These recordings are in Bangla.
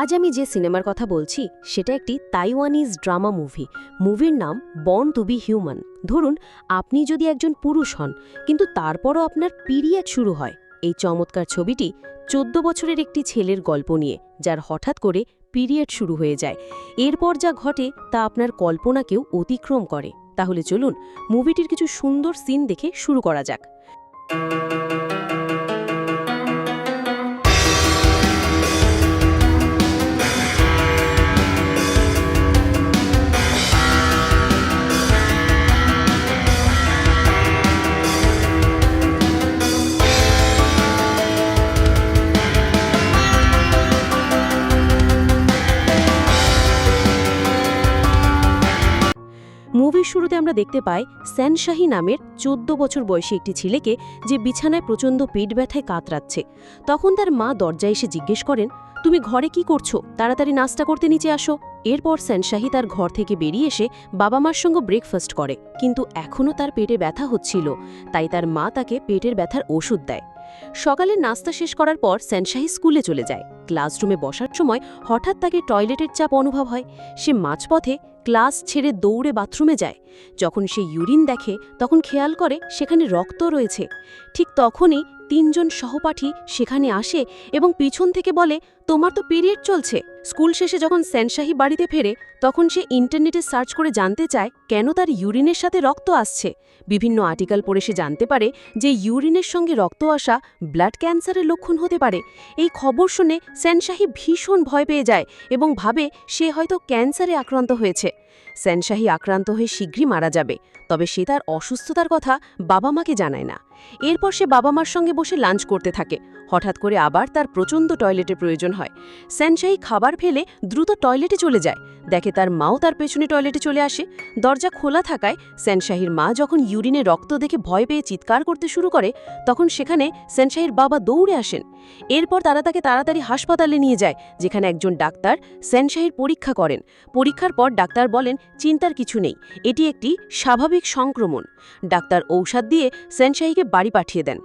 আজ আমি যে সিনেমার কথা বলছি, সেটা একটি তাইওয়ানিজ ড্রামা মুভি। মুভির নাম বর্ন টু বি হিউম্যান। ধরুন, আপনি যদি একজন পুরুষ হন, কিন্তু তারপরও আপনার পিরিয়ড শুরু হয়। এই চমৎকার ছবিটি চোদ্দ বছরের একটি ছেলের গল্প নিয়ে, যার হঠাৎ করে পিরিয়ড শুরু হয়ে যায়। এরপর যা ঘটে, তা আপনার কল্পনাকেও অতিক্রম করে। তাহলে চলুন, মুভিটির কিছু সুন্দর সিন দেখে শুরু করা যাক। মুভির শুরুতে আমরা দেখতে পাই স্যানশাহি নামের চোদ্দ বছর বয়সী একটি ছেলেকে যে বিছানায় প্রচণ্ড পেট ব্যথায় কাতরাচ্ছে। তখন তার মা দরজায় এসে জিজ্ঞেস করেন, তুমি ঘরে কি করছ? তাড়াতাড়ি নাস্তা করতে নিচে আসো। এরপর স্যানশাহি তার ঘর থেকে বেরিয়ে এসে বাবা মার সঙ্গে ব্রেকফাস্ট করে। কিন্তু এখনও তার পেটে ব্যথা হচ্ছিল, তাই তার মা তাকে পেটের ব্যথার ওষুধ দেয়। সকালে নাস্তা শেষ করার পর স্যানশাহী স্কুলে চলে যায়। ক্লাসরুমে বসার সময় হঠাৎ তাকে টয়লেটের চাপ অনুভব হয়। সে মাঝপথে ক্লাস ছেড়ে দৌড়ে বাথরুমে যায়। যখন সে ইউরিন দেখে, তখন খেয়াল করে সেখানে রক্ত রয়েছে। ঠিক তখনই তিনজন সহপাঠী সেখানে আসে এবং পিছন থেকে বলে তোমার তো পিরিয়ড চলছে। স্কুল শেষে যখন স্যানশাহি বাড়িতে ফেরে, তখন সে ইন্টারনেটে সার্চ করে জানতে চায় কেন তার ইউরিনের সাথে রক্ত আসছে। বিভিন্ন আর্টিকেল পড়ে সে জানতে পারে যে ইউরিনের সঙ্গে রক্ত আসা ব্লাড ক্যান্সারের লক্ষণ হতে পারে। এই খবর শুনে স্যানশাহি ভীষণ ভয় পেয়ে যায় এবং ভাবে সে হয়তো ক্যান্সারে আক্রান্ত হয়েছে। স্যানশাহি আক্রান্ত হয়ে শীঘ্রই মারা যাবে, তবে সে তার অসুস্থতার কথা বাবা মাকে জানায় না। এরপর সে বাবা মার সঙ্গে বসে লাঞ্চ করতে থাকে। হঠাৎ করে আবার তার প্রচণ্ড টয়লেটের প্রয়োজন হয়। স্যানশাহি খাবার ফেলে দ্রুত টয়লেটে চলে যায়। দেখে তার মাও তার পেছনে টয়লেটে চলে আসে। দরজা খোলা থাকায় স্যানশাহির মা যখন ইউরিনে রক্ত দেখে ভয় পেয়ে চিৎকার করতে শুরু করে, তখন সেখানে স্যানশাহির বাবা দৌড়ে আসেন। এরপর তারা তাকে তাড়াতাড়ি হাসপাতালে নিয়ে যায়, যেখানে একজন ডাক্তার স্যানশাহির পরীক্ষা করেন। পরীক্ষার পর ডাক্তার বলেন, চিন্তার কিছু নেই, এটি একটি স্বাভাবিক সংক্রমণ। ডাক্তার ঔষধ দিয়ে স্যানশাহিকে বাড়ি পাঠিয়ে দেন।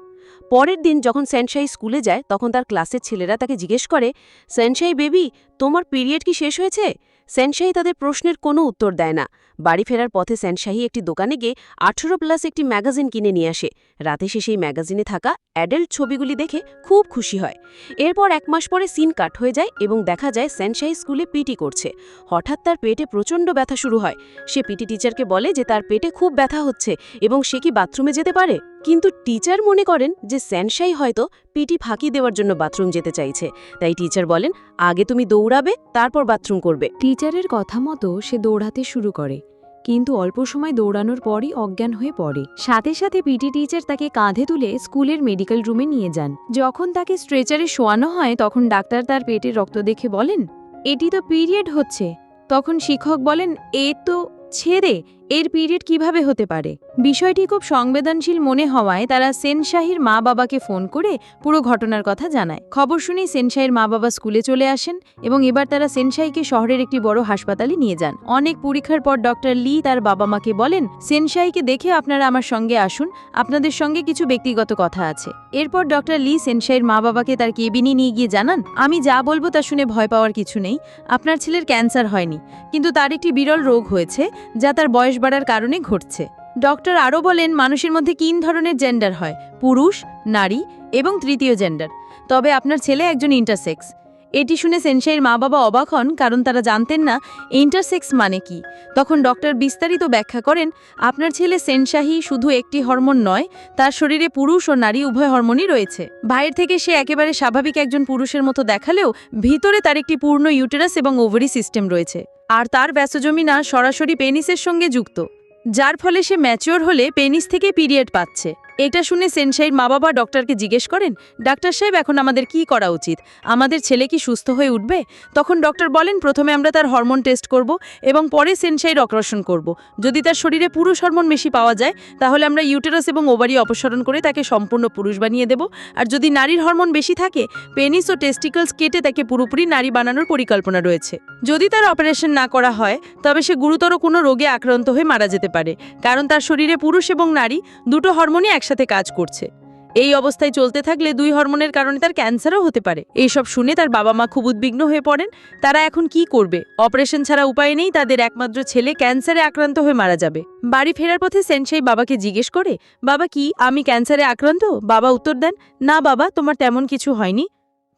পরের দিন যখন স্যানশাহি স্কুলে যায়, তখন তার ক্লাসের ছেলেরা তাকে জিজ্ঞেস করে স্যানশাহি বেবি, তোমার পিরিয়ড কি শেষ হয়েছে? স্যানশাহি তাদের প্রশ্নের কোনো উত্তর দেয় না। বাড়ি ফেরার পথে স্যানশাহি একটি দোকানে গিয়ে আঠেরো প্লাস একটি ম্যাগাজিন কিনে নিয়ে আসে। রাতে সে সেই ম্যাগাজিনে থাকা অ্যাডাল্ট ছবিগুলি দেখে খুব খুশি হয়। এরপর এক মাস পরে সিন কাট হয়ে যায় এবং দেখা যায় স্যানশাহি স্কুলে পিটি করছে। হঠাৎ তার পেটে প্রচণ্ড ব্যথা শুরু হয়। সে পিটি টিচারকে বলে যে তার পেটে খুব ব্যথা হচ্ছে এবং সে কি বাথরুমে যেতে পারে? কিন্তু টিচার মনে করেন যে স্যানশাই হয়তো পিটি ফাঁকি দেওয়ার জন্য বাথরুম যেতে চাইছে। তাই টিচার বলেন, আগে তুমি দৌড়াবে, তারপর বাথরুম করবে। টিচারের কথা মতো সে দৌড়াতে শুরু করে। কিন্তু অল্প সময় দৌড়ানোর পরই অজ্ঞান হয়ে পড়ে। সাথে সাথে পিটি টিচার তাকে কাঁধে তুলে স্কুলের মেডিকেল রুমে নিয়ে যান। যখন তাকে স্ট্রেচারে শোয়ানো হয়, তখন ডাক্তার তার পেটে রক্ত দেখে বলেন, এটি তো পিরিয়ড হচ্ছে। তখন শিক্ষক বলেন, এ তো ছেড়ে এর পিরিয়ড কীভাবে হতে পারে? বিষয়টি খুব সংবেদনশীল মনে হওয়ায় তারা সেনশাহির মা বাবাকে ফোন করে পুরো ঘটনার কথা জানায়। খবর শুনেই সেনশাহির মা বাবা স্কুলে চলে আসেন এবং এবার তারা সেনশাইকে শহরের একটি বড় হাসপাতালে নিয়ে যান। অনেক পরীক্ষার পর ডক্টর লি তার বাবা মাকে বলেন সেনশাইকে দেখে আপনারা আমার সঙ্গে আসুন, আপনাদের সঙ্গে কিছু ব্যক্তিগত কথা আছে। এরপর ডক্টর লি সেনশাইয়ের মা বাবাকে তার কেবিনে নিয়ে গিয়ে জানান, আমি যা বলব তা শুনে ভয় পাওয়ার কিছু নেই। আপনার ছেলের ক্যান্সার হয়নি, কিন্তু তার একটি বিরল রোগ হয়েছে, যা তার বয়স বাড়ার কারণে ঘটছে। ডক্টর আরও বলেন, মানুষের মধ্যে তিন ধরনের জেন্ডার হয়? পুরুষ, নারী এবং তৃতীয় জেন্ডার। তবে আপনার ছেলে একজন ইন্টারসেক্স। এটি শুনে সেনশাইয়ের মা বাবা অবাক হন, কারণ তারা জানতেন না ইন্টারসেক্স মানে কি। তখন ডক্টর বিস্তারিত ব্যাখ্যা করেন, আপনার ছেলে সেনশাহি শুধু একটি হরমোন নয়, তার শরীরে পুরুষ ও নারী উভয় হরমোনই রয়েছে। বাইরে থেকে সে একেবারে স্বাভাবিক একজন পুরুষের মতো দেখালেও ভিতরে তার একটি পূর্ণ ইউটেরাস এবং ওভারি সিস্টেম রয়েছে। আর তার ব্যাসজমিনা সরাসরি পেনিসের সঙ্গে যুক্ত, যার ফলে সে ম্যাচিওর হলে পেনিস থেকে পিরিয়ড পাচ্ছে। এটা শুনে সেনশাইর মা বাবা ডক্টরকে জিজ্ঞেস করেন, ডাক্তার সাহেব, এখন আমাদের কি করা উচিত? আমাদের ছেলে কি সুস্থ হয়ে উঠবে? তখন ডক্টর বলেন, প্রথমে আমরা তার হরমোন টেস্ট করব এবং পরে সেনশাইর অপারেশন করব। যদি তার শরীরে পুরুষ হরমোন বেশি পাওয়া যায়, তাহলে আমরা ইউটেরাস এবং ওভারি অপসারণ করে তাকে সম্পূর্ণ পুরুষ বানিয়ে দেব। আর যদি নারীর হরমোন বেশি থাকে, পেনিস ও টেস্টিকলস কেটে তাকে পুরোপুরি নারী বানানোর পরিকল্পনা রয়েছে। যদি তার অপারেশন না করা হয়, তবে সে গুরুতর কোনো রোগে আক্রান্ত হয়ে মারা যেতে পারে, কারণ তার শরীরে পুরুষ এবং নারী দুটো হরমোনই একসাথে কাজ করছে। এই অবস্থায় চলতে থাকলে দুই হরমোনের কারণে তার ক্যান্সারও হতে পারে। এইসব শুনে তার বাবা মা খুব উদ্বিগ্ন হয়ে পড়েন। তারা এখন কি করবে? অপারেশন ছাড়া উপায় নেই, তাদের একমাত্র ছেলে ক্যান্সারে আক্রান্ত হয়ে মারা যাবে। বাড়ি ফেরার পথে সেনসাই বাবাকে জিজ্ঞেস করে, বাবা কি, আমি ক্যান্সারে আক্রান্ত? বাবা উত্তর দেন, না বাবা, তোমার তেমন কিছু হয়নি।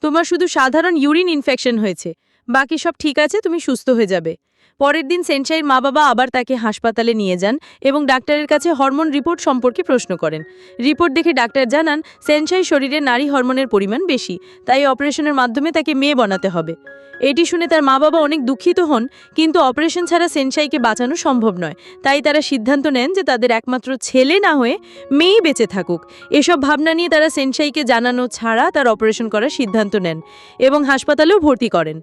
তোমার শুধু সাধারণ ইউরিন ইনফেকশন হয়েছে। বাকি সব ঠিক আছে, তুমি সুস্থ হয়ে যাবে। পরের দিন সেনসাইয়ের মা বাবা আবার তাকে হাসপাতালে নিয়ে যান এবং ডাক্তারের কাছে হরমোন রিপোর্ট সম্পর্কে প্রশ্ন করেন। রিপোর্ট দেখে ডাক্তার জানান, সেনসাই শরীরে নারী হরমোনের পরিমাণ বেশি, তাই অপারেশনের মাধ্যমে তাকে মেয়ে বানাতে হবে। এটি শুনে তার মা বাবা অনেক দুঃখিত হন, কিন্তু অপারেশন ছাড়া সেনসাইকে বাঁচানো সম্ভব নয়, তাই তারা সিদ্ধান্ত নেন যে তাদের একমাত্র ছেলে না হয়ে মেয়েই বেঁচে থাকুক। এসব ভাবনা নিয়ে তারা সেনসাইকে জানানো ছাড়া তার অপারেশন করার সিদ্ধান্ত নেন এবং হাসপাতালেও ভর্তি করেন।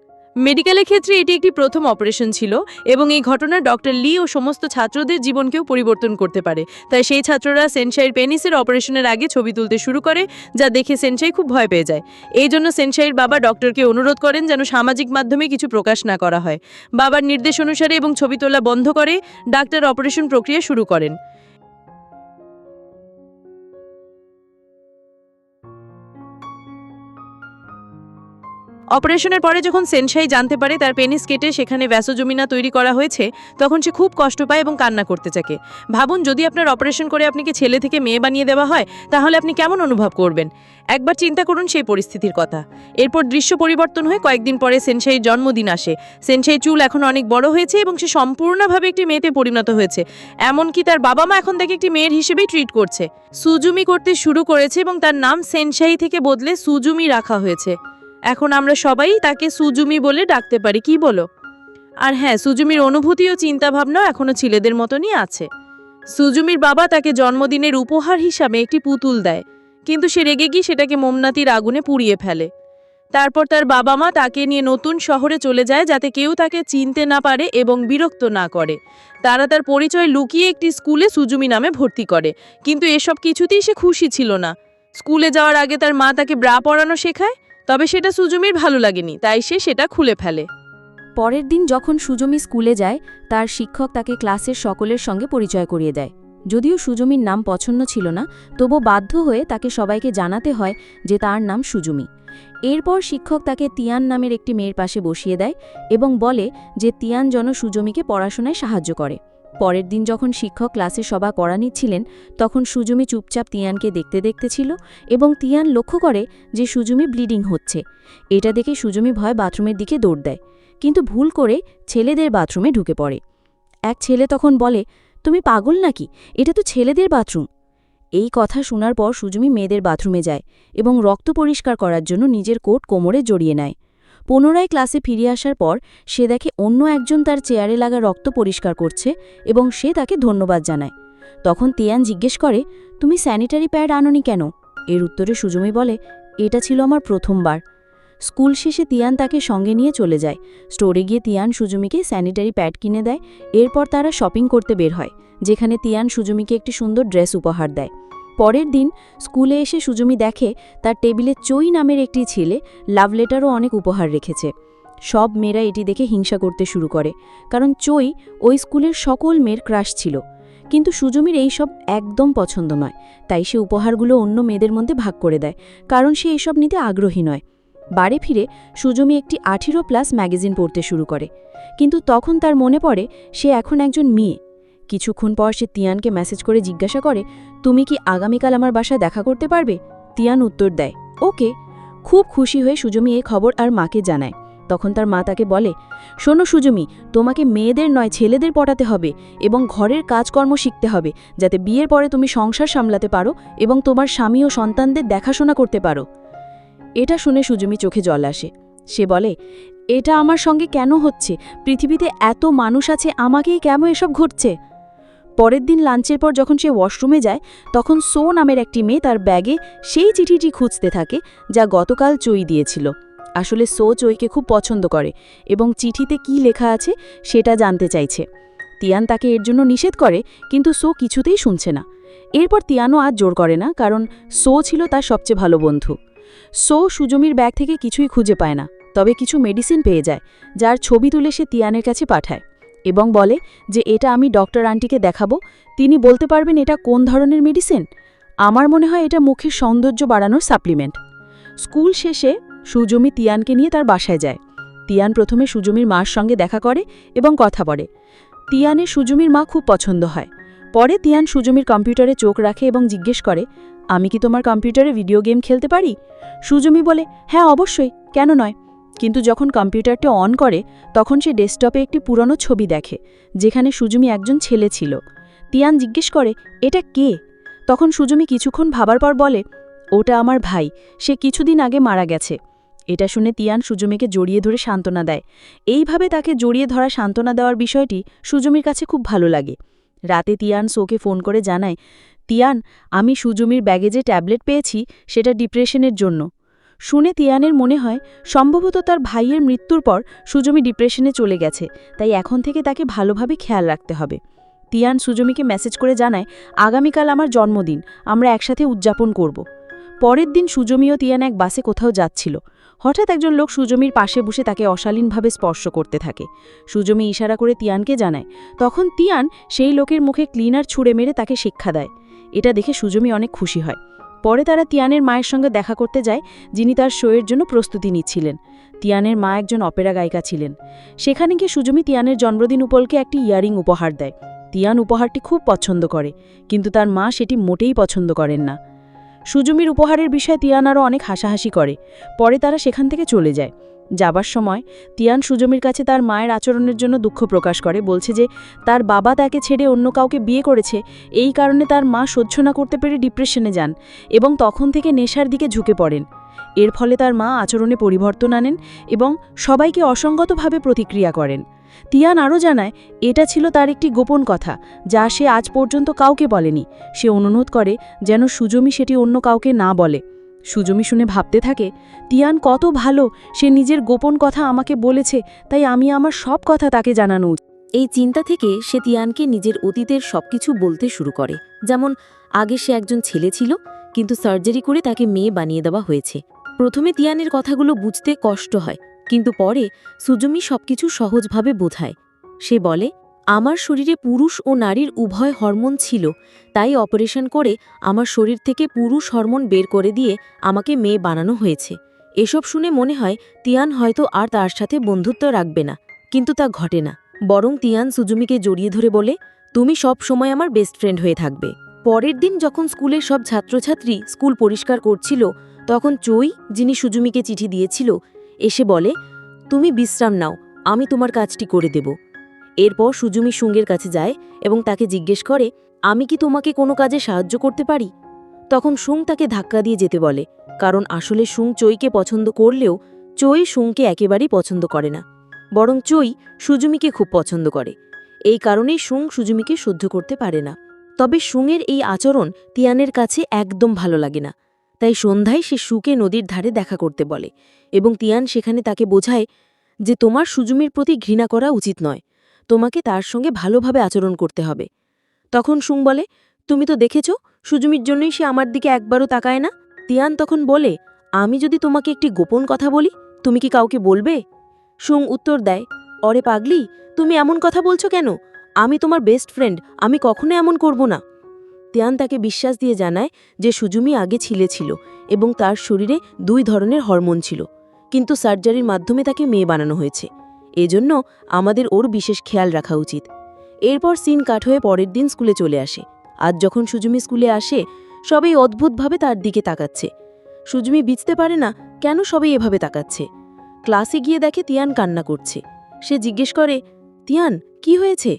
মেডিকেলের ক্ষেত্রে এটি একটি প্রথম অপারেশন ছিল এবং এই ঘটনা ডক্টর লি ও সমস্ত ছাত্রদের জীবনকেও পরিবর্তন করতে পারে। তাই সেই ছাত্ররা সেনশাইয়ের পেনিসের অপারেশনের আগে ছবি তুলতে শুরু করে, যা দেখে সেনশাই খুব ভয় পেয়ে যায়। এই জন্য সেনশাইয়ের বাবা ডক্টরকে অনুরোধ করেন যেন সামাজিক মাধ্যমে কিছু প্রকাশ না করা হয়। বাবার নির্দেশ অনুসারে এবং ছবি তোলা বন্ধ করে, ডাক্তার অপারেশন প্রক্রিয়া শুরু করেন। অপারেশনের পরে যখন সেনশাই জানতে পারে তার পেনিস কেটে সেখানে ভ্যাসোজমিনা তৈরি করা হয়েছে, তখন সে খুব কষ্ট পায় এবং কান্না করতে থাকে। ভাবুন, যদি আপনার অপারেশন করে আপনাকে ছেলে থেকে মেয়ে বানিয়ে দেওয়া হয়, তাহলে আপনি কেমন অনুভব করবেন? একবার চিন্তা করুন সেই পরিস্থিতির কথা। এরপর দৃশ্য পরিবর্তন হয়ে কয়েকদিন পরে সেনশাইয়ের জন্মদিন আসে। সেনশাই চুল এখন অনেক বড় হয়েছে এবং সে সম্পূর্ণভাবে একটি মেয়েতে পরিণত হয়েছে। এমনকি তার বাবা মা এখন তাকে একটি মেয়ের হিসেবেই ট্রিট করছে। সুজুমি করতে শুরু করেছে এবং তার নাম সেনশাই থেকে বদলে সুজুমি রাখা হয়েছে। এখন আমরা সবাই তাকে সুজুমি বলে ডাকতে পারি, কি বলো? আর হ্যাঁ সুজুমির অনুভূতি ও চিন্তাভাবনাও এখনও ছেলেদের মতনই আছে। সুজুমির বাবা তাকে জন্মদিনের উপহার হিসাবে একটি পুতুল দেয়, কিন্তু সে রেগে গিয়ে সেটাকে মোমনাতির আগুনে পুড়িয়ে ফেলে। তারপর তার বাবা মা তাকে নিয়ে নতুন শহরে চলে যায় যাতে কেউ তাকে চিনতে না পারে এবং বিরক্ত না করে। তারা তার পরিচয় লুকিয়ে একটি স্কুলে সুজুমি নামে ভর্তি করে, কিন্তু এসব কিছুতেই সে খুশি ছিল না। স্কুলে যাওয়ার আগে তার মা তাকে ব্রা পরানো শেখায় তবে সেটা সুজুমির ভালো লাগেনি, তাই সে সেটা খুলে ফেলে। পরের দিন যখন সুজমি স্কুলে যায়, তার শিক্ষক তাকে ক্লাসের সকলের সঙ্গে পরিচয় করিয়ে দেয়। যদিও সুজমির নাম পছন্দ ছিল না, তবু বাধ্য হয়ে তাকে সবাইকে জানাতে হয় যে তার নাম সুজুমি। এরপর শিক্ষক তাকে তিয়ান নামের একটি মেয়ের পাশে বসিয়ে দেয় এবং বলে যে তিয়ান যেন সুজমিকে পড়াশোনায় সাহায্য করে। পরের দিন যখন শিক্ষক ক্লাসে সভা করা নিচ্ছিলেন তখন সুজমি চুপচাপ তিয়ানকে দেখতে দেখতে ছিল এবং তিয়ান লক্ষ্য করে যে সুজুমি ব্লিডিং হচ্ছে। এটা দেখে সুজমি ভয় বাথরুমের দিকে দৌড় দেয়, কিন্তু ভুল করে ছেলেদের বাথরুমে ঢুকে পড়ে। এক ছেলে তখন বলে, তুমি পাগল নাকি? এটা তো ছেলেদের বাথরুম। এই কথা শোনার পর সুজুমি মেয়েদের বাথরুমে যায় এবং রক্ত পরিষ্কার করার জন্য নিজের কোট কোমরে জড়িয়ে নেয়। পুনরায় ক্লাসে ফিরে আসার পর সে দেখে অন্য একজন তার চেয়ারে লাগা রক্ত পরিষ্কার করছে এবং সে তাকে ধন্যবাদ জানায়। তখন তিয়ান জিজ্ঞেস করে, তুমি স্যানিটারি প্যাড আনোনি কেন? এর উত্তরে সুজমি বলে, এটা ছিল আমার প্রথমবার। স্কুল শেষে তিয়ান তাকে সঙ্গে নিয়ে চলে যায়। স্টোরে গিয়ে তিয়ান সুজুমিকে স্যানিটারি প্যাড কিনে দেয়। এরপর তারা শপিং করতে বের হয়, যেখানে তিয়ান সুজুমিকে একটি সুন্দর ড্রেস উপহার দেয়। পরের দিন স্কুলে এসে সুজুমি দেখে তার টেবিলে চই নামের একটি ছেলে লাভ লেটারও অনেক উপহার রেখেছে। সব মেয়েরা এটি দেখে হিংসা করতে শুরু করে, কারণ চই ওই স্কুলের সকল মেয়ের ক্রাশ ছিল। কিন্তু সুজমির এই সব একদম পছন্দ নয়, তাই সে উপহারগুলো অন্য মেয়েদের মধ্যে ভাগ করে দেয়, কারণ সে এসব নিতে আগ্রহী নয়। বাড়ি ফিরে সুজমি একটি আঠেরো প্লাস ম্যাগাজিন পড়তে শুরু করে, কিন্তু তখন তার মনে পড়ে সে এখন একজন মেয়ে। কিছুক্ষণ পর সে তিয়ানকে মেসেজ করে জিজ্ঞাসা করে, তুমি কি আগামীকাল আমার বাসায় দেখা করতে পারবে? তিয়ান উত্তর দেয়, ওকে। খুব খুশি হয়ে সুজমি এই খবর আর মাকে জানায়। তখন তার মা তাকে বলে, শোনো সুজমি, তোমাকে মেয়েদের নয়, ছেলেদের পটাতে হবে এবং ঘরের কাজকর্ম শিখতে হবে, যাতে বিয়ের পরে তুমি সংসার সামলাতে পারো এবং তোমার স্বামী ও সন্তানদের দেখাশোনা করতে পারো। এটা শুনে সুজমি চোখে জল আসে। সে বলে, এটা আমার সঙ্গে কেন হচ্ছে? পৃথিবীতে এত মানুষ আছে, আমাকেই কেন এসব ঘটছে? পরের দিন লাঞ্চের পর যখন সে ওয়াশরুমে যায়, তখন সো নামের একটি মেয়ে তার ব্যাগে সেই চিঠিটি খুঁজতে থাকে, যা গতকাল চই দিয়েছিল। আসলে সো চইকে খুব পছন্দ করে এবং চিঠিতে কি লেখা আছে সেটা জানতে চাইছে। তিয়ান তাকে এর জন্য নিষেধ করে, কিন্তু সো কিছুতেই শুনছে না। এরপর তিয়ানও আজ জোর করে না, কারণ সো ছিল তার সবচেয়ে ভালো বন্ধু। সো সুজমির ব্যাগ থেকে কিছুই খুঁজে পায় না, তবে কিছু মেডিসিন পেয়ে যায়, যার ছবি তুলে সে তিয়ানের কাছে পাঠায়। এবং বলে যে এটা আমি ডক্টর আন্টিকে দেখাবো। তিনি বলতে পারবেন এটা কোন ধরনের মেডিসিন আমার মনে হয় এটা মুখের সৌন্দর্য বাড়ানোর সাপ্লিমেন্ট স্কুল শেষে সুজমি তিয়ানকে নিয়ে তার বাসায় যায়। তিয়ান প্রথমে সুজমির মার সঙ্গে দেখা করে এবং কথা বলে। তিয়ানের সুজমির মা খুব পছন্দ হয়। পরে তিয়ান সুজমির কম্পিউটারে চোখ রাখে এবং জিজ্ঞেস করে, আমি কি তোমার কম্পিউটারে ভিডিও গেম খেলতে পারি? সুজমি বলে হ্যাঁ অবশ্যই। কেন নয়? কিন্তু যখন কম্পিউটারটা অন করে, তখন সে ডেস্কটপে একটি পুরনো ছবি দেখে, যেখানে সুজুমি একজন ছেলে ছিল। তিয়ান জিজ্ঞেস করে, এটা কে? তখন সুজুমি কিছুক্ষণ ভাবার পর বলে, ওটা আমার ভাই, সে কিছুদিন আগে মারা গেছে। এটা শুনে তিয়ান সুজুমিকে জড়িয়ে ধরে সান্ত্বনা দেয়। এইভাবে তাকে জড়িয়ে ধরা সান্ত্বনা দেওয়ার বিষয়টি সুজুমির কাছে খুব ভালো লাগে। রাতে তিয়ান সোকে ফোন করে জানায়, তিয়ান, আমি সুজুমির ব্যাগে যে ট্যাবলেট পেয়েছি, সেটা ডিপ্রেশনের জন্য। শুনে তিয়ানের মনে হয়, সম্ভবত তার ভাইয়ের মৃত্যুর পর সুজমি ডিপ্রেশনে চলে গেছে, তাই এখন থেকে তাকে ভালোভাবে খেয়াল রাখতে হবে। তিয়ান সুজমিকে মেসেজ করে জানায়, আগামীকাল আমার জন্মদিন, আমরা একসাথে উদযাপন করব। পরের দিন সুজমি ও তিয়ান এক বাসে কোথাও যাচ্ছিল। হঠাৎ একজন লোক সুজমির পাশে বসে তাকে অশালীনভাবে স্পর্শ করতে থাকে। সুজমি ইশারা করে তিয়ানকে জানায়, তখন তিয়ান সেই লোকের মুখে ক্লিনার ছুঁড়ে মেরে তাকে শিক্ষা দেয়। এটা দেখে সুজমি অনেক খুশি হয়। পরে তারা তিয়ানের মায়ের সঙ্গে দেখা করতে যায়, যিনি তার শোয়ের জন্য প্রস্তুতি নিচ্ছিলেন। তিয়ানের মা একজন অপেরা গায়িকা ছিলেন। সেখানে গিয়ে সুজমি তিয়ানের জন্মদিন উপলকে একটি ইয়ারিং উপহার দেয়। তিয়ান উপহারটি খুব পছন্দ করে, কিন্তু তার মা সেটি মোটেই পছন্দ করেন না। সুজমির উপহারের বিষয়ে তিয়ান আরও অনেক হাসাহাসি করে। পরে তারা সেখান থেকে চলে যায়। যাবার সময় তিয়ান সুজমির কাছে তার মায়ের আচরণের জন্য দুঃখ প্রকাশ করে। বলছে যে, তার বাবা তাকে ছেড়ে অন্য কাউকে বিয়ে করেছে। এই কারণে তার মা সহ্য না করতে পেরে ডিপ্রেশনে যান এবং তখন থেকে নেশার দিকে ঝুঁকে পড়েন। এর ফলে তার মা আচরণে পরিবর্তন আনেন এবং সবাইকে অসঙ্গতভাবে প্রতিক্রিয়া করেন। তিয়ান আরও জানায়, এটা ছিল তার একটি গোপন কথা, যা সে আজ পর্যন্ত কাউকে বলেনি। সে অনুরোধ করে যেন সুজমি সেটি অন্য কাউকে না বলে। সুজমি শুনে ভাবতে থাকে, তিয়ান কত ভালো, সে নিজের গোপন কথা আমাকে বলেছে, তাই আমি আমার সব কথা তাকে জানানো। এই চিন্তা থেকে সে তিয়ানকে নিজের অতীতের সবকিছু বলতে শুরু করে যেমন, আগে সে একজন ছেলে ছিল, কিন্তু সার্জারি করে তাকে মেয়ে বানিয়ে দেওয়া হয়েছে প্রথমে তিয়ানের কথাগুলো বুঝতে কষ্ট হয়, কিন্তু পরে সুজমি সবকিছু সহজভাবে বোঝায় সে বলে আমার শরীরে পুরুষ ও নারীর উভয় হরমোন ছিল, তাই অপারেশন করে আমার শরীর থেকে পুরুষ হরমোন বের করে দিয়ে আমাকে মেয়ে বানানো হয়েছে। এসব শুনে মনে হয় তিয়ান হয়তো আর তার সাথে বন্ধুত্ব রাখবে না, কিন্তু তা ঘটে না। বরং তিয়ান সুজুমিকে জড়িয়ে ধরে বলে, তুমি সব সময় আমার বেস্ট ফ্রেন্ড হয়ে থাকবে। পরের দিন যখন স্কুলের সব ছাত্রছাত্রী স্কুল পরিষ্কার করছিল, তখন চই, যিনি সুজুমিকে চিঠি দিয়েছিল, এসে বলে, তুমি বিশ্রাম নাও, আমি তোমার কাজটি করে দেব। এরপর সুজুমি সুঙ্গের কাছে যায় এবং তাকে জিজ্ঞেস করে, আমি কি তোমাকে কোনো কাজে সাহায্য করতে পারি? তখন সুং তাকে ধাক্কা দিয়ে যেতে বলে, কারণ আসলে সুং চইকে পছন্দ করলেও চই সুংকে একেবারেই পছন্দ করে না। বরং চই সুজুমিকে খুব পছন্দ করে। এই কারণেই সুং সুজুমিকে সহ্য করতে পারে না। তবে সুংয়ের এই আচরণ তিয়ানের কাছে একদম ভালো লাগে না। তাই সন্ধ্যায় সে সুকে নদীর ধারে দেখা করতে বলে এবং তিয়ান সেখানে তাকে বোঝায় যে তোমার সুজুমির প্রতি ঘৃণা করা উচিত নয়। তোমাকে তার সঙ্গে ভালোভাবে আচরণ করতে হবে। তখন সুং বলে, তুমি তো দেখেছ, সুজুমির জন্যই সে আমার দিকে একবারও তাকায় না? তিয়ান তখন বলে, আমি যদি তোমাকে একটি গোপন কথা বলি, তুমি কি কাউকে বলবে? সুং উত্তর দেয়, অরে পাগলি, তুমি এমন কথা বলছো কেন? আমি তোমার বেস্ট ফ্রেন্ড আমি কখনো এমন করব না। তিয়ান তাকে বিশ্বাস দিয়ে জানায় যে সুজুমি আগে ছিলে ছিল এবং তার শরীরে দুই ধরনের হরমোন ছিল, কিন্তু সার্জারির মাধ্যমে তাকে মেয়ে বানানো হয়েছে। এজন্য আমাদের ওর বিশেষ খেয়াল রাখা উচিত। এরপর সিন কাট হয়ে পরের দিন স্কুলে চলে আসে। আজ যখন সুজুমি স্কুলে আসে, সবাই অদ্ভুতভাবে তার দিকে তাকাচ্ছে। সুজুমি বুঝতে পারে না কেন সবাই এভাবে তাকাচ্ছে। ক্লাসে গিয়ে দেখে তিয়ান কান্না করছে। সে জিজ্ঞেস করে, তিয়ান, কি হয়েছে?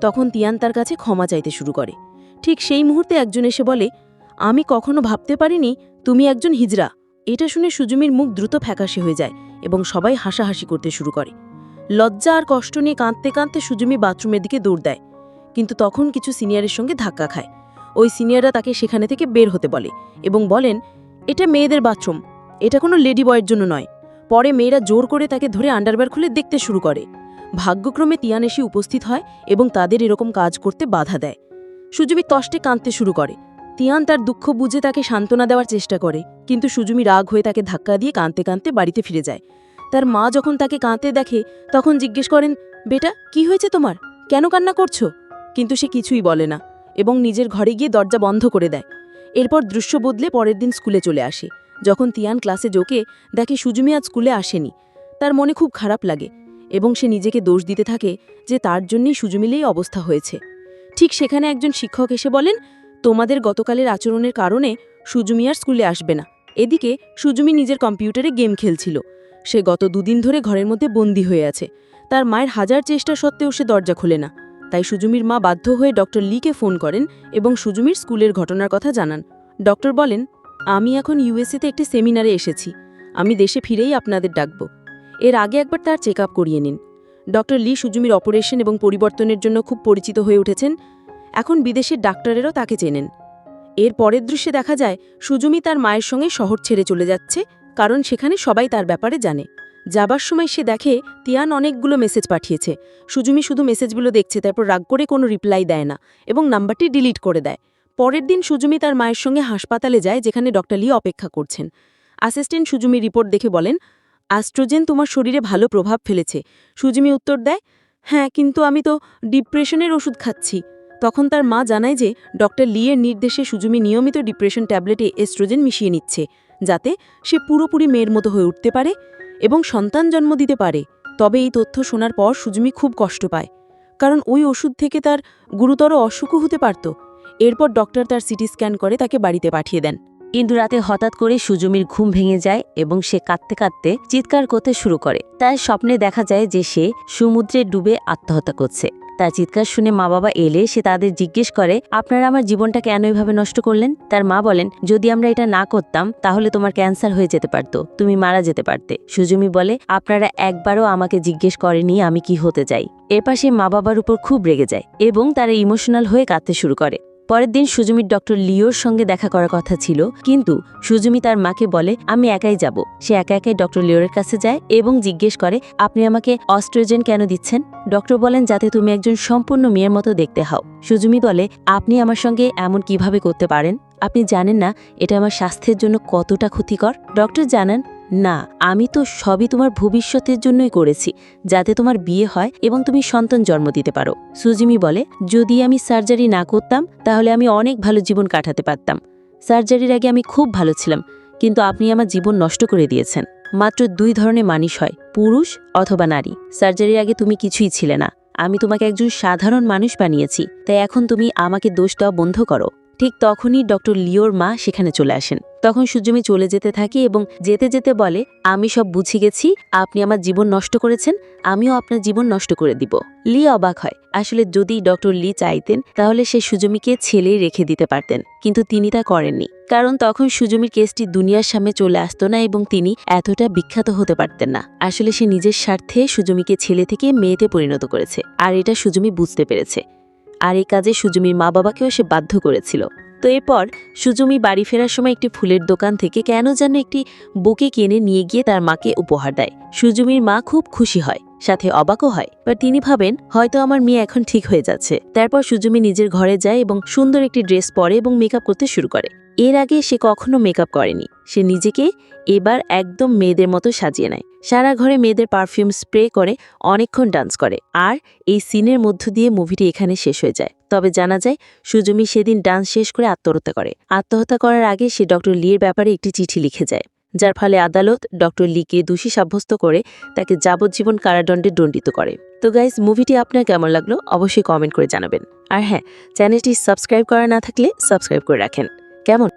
তখন তিয়ান তার কাছে ক্ষমা চাইতে শুরু করে। ঠিক সেই মুহূর্তে একজন এসে বলে, আমি কখনো ভাবতে পারিনি তুমি একজন হিজড়া। এটা শুনে সুজুমির মুখ দ্রুত ফ্যাকাশে হয়ে যায় এবং সবাই হাসাহাসি করতে শুরু করে। লজ্জা আর কষ্ট নিয়ে কাঁদতে কাঁদতে সুজুমি বাথরুমের দিকে দৌড় দেয়। কিন্তু তখন কিছু সিনিয়রের সঙ্গে ধাক্কা খায়। ওই সিনিয়ররা তাকে সেখানে থেকে বের হতে বলে এবং বলেন, এটা মেয়েদের বাথরুম। এটা কোনো লেডি বয়ের জন্য নয়। পরে মেয়েরা জোর করে তাকে ধরে আন্ডারওয়্যার খুলে দেখতে শুরু করে। ভাগ্যক্রমে তিয়ান এসে উপস্থিত হয় এবং তাদের এরকম কাজ করতে বাধা দেয়। সুজুমি তষ্টে কাঁদতে শুরু করে। তিয়ান তার দুঃখ বুঝে তাকে সান্ত্বনা দেওয়ার চেষ্টা করে, কিন্তু সুজুমি রাগ হয়ে তাকে ধাক্কা দিয়ে কাঁদতে কাঁদতে বাড়িতে ফিরে যায়। তার মা যখন তাকে কাঁদতে দেখে, তখন জিজ্ঞেস করেন, বেটা, কি হয়েছে তোমার? কেন কান্না করছ? কিন্তু সে কিছুই বলে না এবং নিজের ঘরে গিয়ে দরজা বন্ধ করে দেয়। এরপর দৃশ্য বদলে পরের দিন স্কুলে চলে আসে। যখন তিয়ান ক্লাসে যোকে দেখে সুজুমি আজ স্কুলে আসেনি। তার মনে খুব খারাপ লাগে এবং সে নিজেকে দোষ দিতে থাকে যে তার জন্যই সুজুমিলেই অবস্থা হয়েছে। ঠিক সেখানে একজন শিক্ষক এসে বলেন, তোমাদের গতকালের আচরণের কারণে সুজুমি আর স্কুলে আসবে না। এদিকে সুজুমি নিজের কম্পিউটারে গেম খেলছিল। সে গত দুদিন ধরে ঘরের মধ্যে বন্দি হয়ে আছে। তার মায়ের হাজার চেষ্টা সত্ত্বেও সে দরজা খোলে না। তাই সুজুমির মা বাধ্য হয়ে ডক্টর লিকে ফোন করেন এবং সুজুমির স্কুলের ঘটনার কথা জানান। ডক্টর বলেন, আমি এখন ইউএসএতে একটি সেমিনারে এসেছি। আমি দেশে ফিরেই আপনাদের ডাকব। এর আগে একবার তার চেক করিয়ে নিন। ডক্টর লি সুজুমির অপারেশন এবং পরিবর্তনের জন্য খুব পরিচিত হয়ে উঠেছেন। এখন বিদেশের ডাক্তারেরও তাকে চেনেন। এর পরের দৃশ্যে দেখা যায়, সুজুমি তার মায়ের সঙ্গে শহর ছেড়ে চলে যাচ্ছে। কারণ সেখানে সবাই তার ব্যাপারে জানে। যাবার সময় সে দেখে, তিয়ান অনেকগুলো মেসেজ পাঠিয়েছে। সুজুমি শুধু মেসেজগুলো দেখছে, তারপর রাগ করে কোনো রিপ্লাই দেয় না এবং নাম্বারটি ডিলিট করে দেয়। পরের দিন সুজুমি তার মায়ের সঙ্গে হাসপাতালে যায়, যেখানে ডক্টর লি অপেক্ষা করছেন। অ্যাসিস্ট্যান্ট সুজুমি রিপোর্ট দেখে বলেন অ্যাস্ট্রোজেন তোমার শরীরে ভালো প্রভাব ফেলেছে। সুজুমি উত্তর দেয় হ্যাঁ কিন্তু আমি তো ডিপ্রেশনের ওষুধ খাচ্ছি। তখন তার মা জানায় যে ডক্টর লিয়ের নির্দেশে সুজুমি নিয়মিত ডিপ্রেশন ট্যাবলেটে এস্ট্রোজেন মিশিয়ে নিচ্ছে। যাতে সে পুরোপুরি মেয়ের মতো হয়ে উঠতে পারে এবং সন্তান জন্ম দিতে পারে। তবে এই তথ্য শোনার পর সুজুমি খুব কষ্ট পায়। কারণ ওই ওষুধ থেকে তার গুরুতর অসুখও হতে পারত। এরপর ডক্টর তার সিটি স্ক্যান করে তাকে বাড়িতে পাঠিয়ে দেন। কিন্তু রাতে হঠাৎ করে সুজুমির ঘুম ভেঙে যায় এবং সে কাঁদতে কাঁদতে চিৎকার করতে শুরু করে। তার স্বপ্নে দেখা যায় যে সে সমুদ্রে ডুবে আত্মহত্যা করছে। তার চিৎকার শুনে মা বাবা এলে সে তাদের জিজ্ঞেস করে, আপনারা আমার জীবনটা কেন এভাবে নষ্ট করলেন? তার মা বলেন, যদি আমরা এটা না করতাম, তাহলে তোমার ক্যান্সার হয়ে যেতে পারত, তুমি মারা যেতে পারতে। সুজুমি বলে, আপনারা একবারও আমাকে জিজ্ঞেস করেনি আমি কি হতে চাই। এপাশে মা বাবার উপর খুব রেগে যায় এবং তারা ইমোশনাল হয়ে কাঁদতে শুরু করে। পরের দিন সুজুমির ডক্টর লিওর সঙ্গে দেখা করার কথা ছিল, কিন্তু সুজুমি তার মাকে বলে, আমি একাই যাব। সে একা একাই ডক্টর লিওরের কাছে যায় এবং জিজ্ঞেস করে, আপনি আমাকে অস্ট্রোজেন কেন দিচ্ছেন? ডক্টর বলেন, যাতে তুমি একজন সম্পূর্ণ মেয়ের মতো দেখতে হও। সুজুমি বলে, আপনি আমার সঙ্গে এমন কীভাবে করতে পারেন? আপনি জানেন না, এটা আমার স্বাস্থ্যের জন্য কতটা ক্ষতিকর? ডক্টর জানান না, আমি তো সবই তোমার ভবিষ্যতের জন্যই করেছি, যাতে তোমার বিয়ে হয় এবং তুমি সন্তান জন্ম দিতে পারো। সুজিমি বলে, যদি আমি সার্জারি না করতাম, তাহলে আমি অনেক ভালো জীবন কাটাতে পারতাম। সার্জারির আগে আমি খুব ভালো ছিলাম, কিন্তু আপনি আমার জীবন নষ্ট করে দিয়েছেন। মাত্র দুই ধরনের মানুষ হয়, পুরুষ অথবা নারী। সার্জারির আগে তুমি কিছুই ছিলে না। আমি তোমাকে একজন সাধারণ মানুষ বানিয়েছি, তাই এখন তুমি আমাকে দোষ দেওয়া বন্ধ করো। ঠিক তখনই ডক্টর লিওর মা সেখানে চলে আসেন। তখন সূর্যমি চলে যেতে থাকে এবং যেতে যেতে বলে, আমি সব বুঝে গেছি, আপনি আমার জীবন নষ্ট করেছেন, আমিও আপনার জীবন নষ্ট করে দিব। লি অবাক হয়। আসলে যদি ডক্টর লি চাইতেন, তাহলে সে সুজমিকে ছেলেই রেখে দিতে পারতেন, কিন্তু তিনি তা করেননি। কারণ তখন সুজমির কেসটি দুনিয়ার সামনে চলে আসতো না এবং তিনি এতটা বিখ্যাত হতে পারতেন না। আসলে সে নিজের স্বার্থে সুজমিকে ছেলে থেকে মেয়েতে পরিণত করেছে, আর এটা সুজমি বুঝতে পেরেছে। আর এই কাজে সুজুমির মা বাবাকেও সে বাধ্য করেছিল। তো এরপর সুজুমি বাড়ি ফেরার সময় একটি ফুলের দোকান থেকে কেন যেন একটি বুকে কিনে নিয়ে গিয়ে তার মাকে উপহার দেয়। সুজুমির মা খুব খুশি হয়, সাথে অবাকও হয়। বাট তিনি ভাবেন, হয়তো আমার মেয়ে এখন ঠিক হয়ে যাচ্ছে। তারপর সুজুমি নিজের ঘরে যায় এবং সুন্দর একটি ড্রেস পরে এবং মেকআপ করতে শুরু করে। এর আগে সে কখনো মেকআপ করেনি। সে নিজেকে এবার একদম মেয়েদের মতো সাজিয়ে নেয়। সারা ঘরে মেয়েদের পারফিউম স্প্রে করে, অনেকক্ষণ ডান্স করে আর এই সিনের মধ্য দিয়ে মুভিটি এখানে শেষ হয়ে যায়। তবে জানা যায়, সুজমি সেদিন ডান্স শেষ করে আত্মহত্যা করে। আত্মহত্যা করার আগে সে ডক্টর লির ব্যাপারে একটি চিঠি লিখে যায়। যার ফলে আদালত ডক্টর লিকে দোষী সাব্যস্ত করে তাকে যাবজ্জীবন কারাদণ্ডে দণ্ডিত করে। তো গাইজ মুভিটি আপনার কেমন লাগল অবশ্যই কমেন্ট করে জানাবেন। আর হ্যাঁ চ্যানেলটি সাবস্ক্রাইব করা না থাকলে সাবস্ক্রাইব করে রাখেন। কেমন?